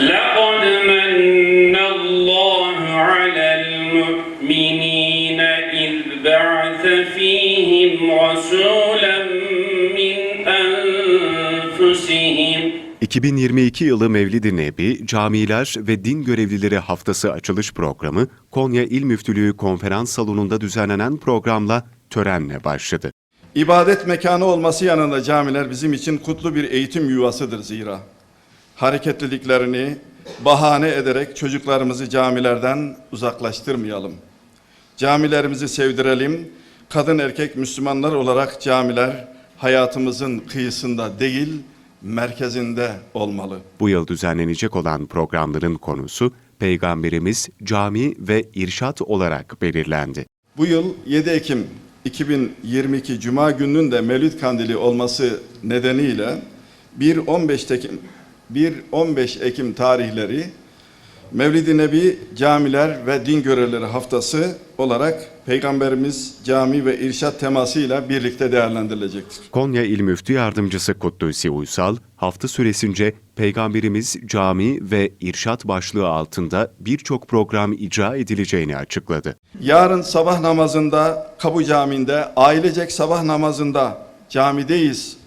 لقد من الله على المؤمنين إذ بعث فيهم رسولا من أنفسهم 2022 yılı Mevlid-i Nebi, Camiler ve Din Görevlileri Haftası açılış programı Konya İl Müftülüğü Konferans Salonu'nda düzenlenen programla törenle başladı. İbadet mekanı olması yanında camiler bizim için kutlu bir eğitim yuvasıdır zira. Hareketliliklerini bahane ederek çocuklarımızı camilerden uzaklaştırmayalım. Camilerimizi sevdirelim. Kadın erkek Müslümanlar olarak camiler hayatımızın kıyısında değil, merkezinde olmalı. Bu yıl düzenlenecek olan programların konusu Peygamberimiz Cami ve İrşat olarak belirlendi. Bu yıl 7 Ekim 2022 Cuma gününün de Mevlid Kandili olması nedeniyle 1-15 Ekim 1-15 Ekim tarihleri Mevlid-i Nebi Camiler ve Din Görevlileri Haftası olarak Peygamberimiz cami ve irşat temasıyla birlikte değerlendirilecektir. Konya İl Müftü Yardımcısı Kutlusi Uysal, hafta süresince Peygamberimiz Cami ve İrşat başlığı altında birçok program icra edileceğini açıkladı. Yarın sabah namazında Kapı Camii'nde ailecek sabah namazında camideyiz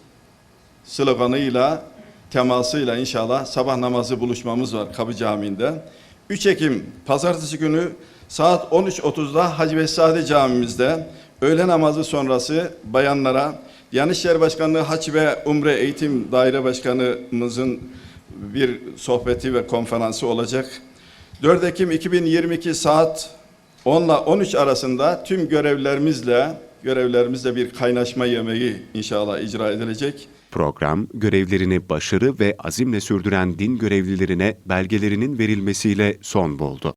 sloganıyla temasıyla inşallah sabah namazı buluşmamız var Kapı Camii'nde. 3 Ekim pazartesi günü saat 13.30'da Hacı Vesade Camimizde öğle namazı sonrası bayanlara Diyanet İşleri Başkanlığı Haç ve Umre Eğitim Daire Başkanımızın bir sohbeti ve konferansı olacak. 4 Ekim 2022 saat 10 ile 13 arasında tüm görevlerimizle görevlerimizle bir kaynaşma yemeği inşallah icra edilecek. Program, görevlerini başarı ve azimle sürdüren din görevlilerine belgelerinin verilmesiyle son buldu.